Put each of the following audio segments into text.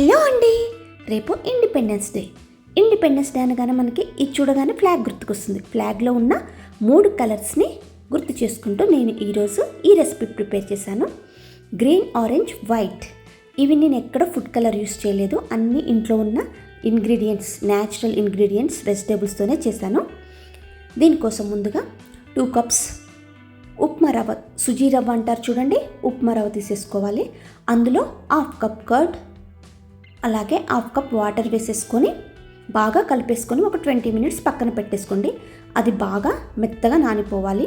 Hello అండి. రేపు independence day independence day అనగానే మనకి ఇది చూడగానే ఫ్లాగ్ గుర్తుకొస్తుంది. ఫ్లాగ్లో ఉన్న మూడు కలర్స్ని గుర్తు చేసుకుంటూ నేను ఈరోజు ఈ రెసిపీ ప్రిపేర్ చేశాను. గ్రీన్ ఆరెంజ్ వైట్ ఇవి నేను ఎక్కడ ఫుడ్ కలర్ యూస్ చేయలేదు. అన్ని ఇంట్లో ఉన్న ఇంగ్రీడియంట్స్ న్యాచురల్ ఇంగ్రీడియంట్స్ వెజిటేబుల్స్తోనే చేశాను. దీనికోసం ముందుగా టూ కప్స్ ఉప్మా రవ్వ సుజీ రవ్వ అంటారు చూడండి. ఉప్మా రవ్వ తీసేసుకోవాలి. అందులో హాఫ్ కప్ కర్డ్ అలాగే హాఫ్ కప్ వాటర్ వేసేసుకొని బాగా కలిపేసుకొని ఒక ట్వంటీ మినిట్స్ పక్కన పెట్టేసుకోండి. అది బాగా మెత్తగా నానిపోవాలి.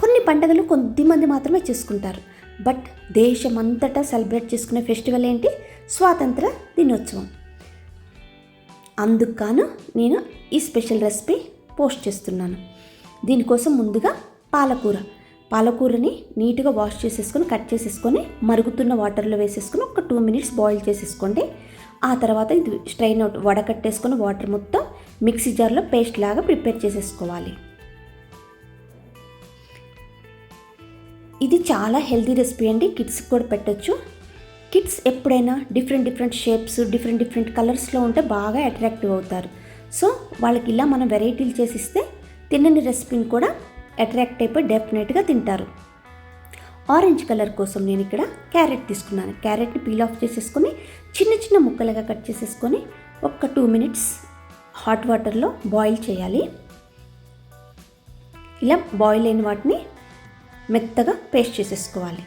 కొన్ని పండుగలు కొద్దిమంది మాత్రమే చేసుకుంటారు. బట్ దేశమంతటా సెలబ్రేట్ చేసుకునే ఫెస్టివల్ ఏంటి? స్వాతంత్ర దినోత్సవం. అందుకు నేను ఈ స్పెషల్ రెసిపీ పోస్ట్ చేస్తున్నాను. దీనికోసం ముందుగా పాలకూర. పాలకూరని నీట్గా వాష్ చేసేసుకొని కట్ చేసేసుకొని మరుగుతున్న వాటర్లో వేసేసుకొని ఒక టూ మినిట్స్ బాయిల్ చేసేసుకోండి. ఆ తర్వాత ఇది స్ట్రైన్ అవుట్ వడకట్టేసుకొని వాటర్ మొత్తం మిక్సీ జార్లో పేస్ట్ లాగా ప్రిపేర్ చేసేసుకోవాలి. ఇది చాలా హెల్తీ రెసిపీ అండి కిడ్స్కి కూడా పెట్టొచ్చు. కిడ్స్ ఎప్పుడైనా different different shapes different different కలర్స్లో ఉంటే బాగా అట్రాక్టివ్ అవుతారు. సో వాళ్ళకి ఇలా మనం వెరైటీలు చేసిస్తే తినని రెసిపీని కూడా అట్రాక్ట్ అయిపోయి డెఫినెట్గా తింటారు. ఆరెంజ్ కలర్ కోసం నేను ఇక్కడ క్యారెట్ తీసుకున్నాను. క్యారెట్ని పీల్ ఆఫ్ చేసేసుకొని చిన్న చిన్న ముక్కలుగా కట్ చేసేసుకొని ఒక టూ మినిట్స్ హాట్ వాటర్లో బాయిల్ చేయాలి. ఇలా బాయిల్ అయిన వాటిని మెత్తగా పేస్ట్ చేసేసుకోవాలి.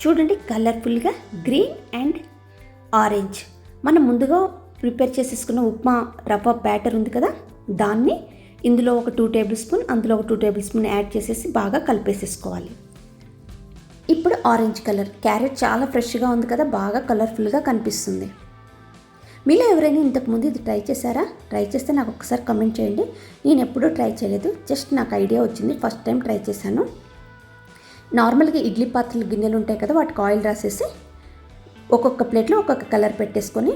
చూడండి కలర్ఫుల్గా గ్రీన్ అండ్ ఆరెంజ్. మనం ముందుగా ప్రిపేర్ చేసేసుకున్న ఉప్మా రవ్వ బ్యాటర్ ఉంది కదా దాన్ని ఇందులో ఒక టూ టేబుల్ స్పూన్ అందులో ఒక టూ టేబుల్ స్పూన్ యాడ్ చేసేసి బాగా కలిపేసేసుకోవాలి. ఇప్పుడు ఆరెంజ్ కలర్ క్యారెట్ చాలా ఫ్రెష్గా ఉంది కదా బాగా కలర్ఫుల్గా కనిపిస్తుంది. మీలో ఎవరైనా ఇంతకుముందు ఇది ట్రై చేశారా? ట్రై చేస్తే నాకు ఒకసారి కమెంట్ చేయండి. నేను ఎప్పుడూ ట్రై చేయలేదు. జస్ట్ నాకు ఐడియా వచ్చింది. ఫస్ట్ టైం ట్రై చేశాను. నార్మల్గా ఇడ్లీ పాత్రలు గిన్నెలు ఉంటాయి కదా వాటికి ఆయిల్ రాసేసి ఒక్కొక్క ప్లేట్లో ఒక్కొక్క కలర్ పెట్టేసుకొని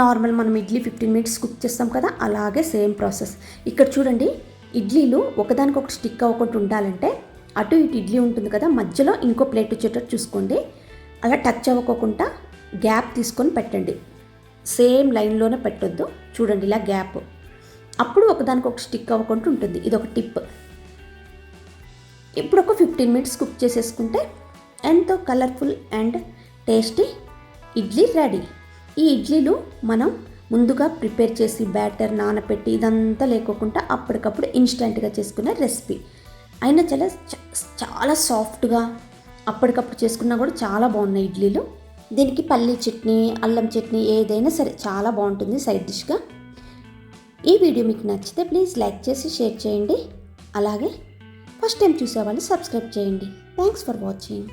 నార్మల్ మనం ఇడ్లీ ఫిఫ్టీన్ మినిట్స్ కుక్ చేస్తాం కదా అలాగే సేమ్ ప్రాసెస్. ఇక్కడ చూడండి ఇడ్లీలు ఒకదానికొకటి స్టిక్ అవ్వకుండా ఉండాలంటే అటు ఇటు ఇడ్లీ ఉంటుంది కదా మధ్యలో ఇంకో ప్లేట్ వచ్చేటట్టు చూసుకోండి. అలా టచ్ అవ్వకోకుండా గ్యాప్ తీసుకొని పెట్టండి. సేమ్ లైన్లోనే పెట్టొద్దు. చూడండి ఇలా గ్యాప్. అప్పుడు ఒకదానికొకటి స్టిక్ అవ్వకుండా ఉంటుంది. ఇది ఒక టిప్. ఇప్పుడు ఒక ఫిఫ్టీన్ మినిట్స్ కుక్ చేసేసుకుంటే ఎంతో colourful and tasty idli ready. ఈ ఇడ్లీలు మనం ముందుగా ప్రిపేర్ చేసి బ్యాటర్ నానపెట్టి ఇదంతా లేకోకుండా అప్పటికప్పుడు ఇన్స్టెంట్గా చేసుకునే రెసిపీ. అయినా చాలా చాలా సాఫ్ట్గా అప్పటికప్పుడు చేసుకున్నా కూడా చాలా బాగున్నాయి ఇడ్లీలు. దీనికి పల్లీ చట్నీ అల్లం చట్నీ ఏదైనా సరే చాలా బాగుంటుంది సైడ్ డిష్గా. ఈ వీడియో మీకు నచ్చితే ప్లీజ్ లైక్ చేసి షేర్ చేయండి. అలాగే ఫస్ట్ టైం చూసేవాళ్ళు సబ్స్క్రైబ్ చేయండి. Thanks for watching.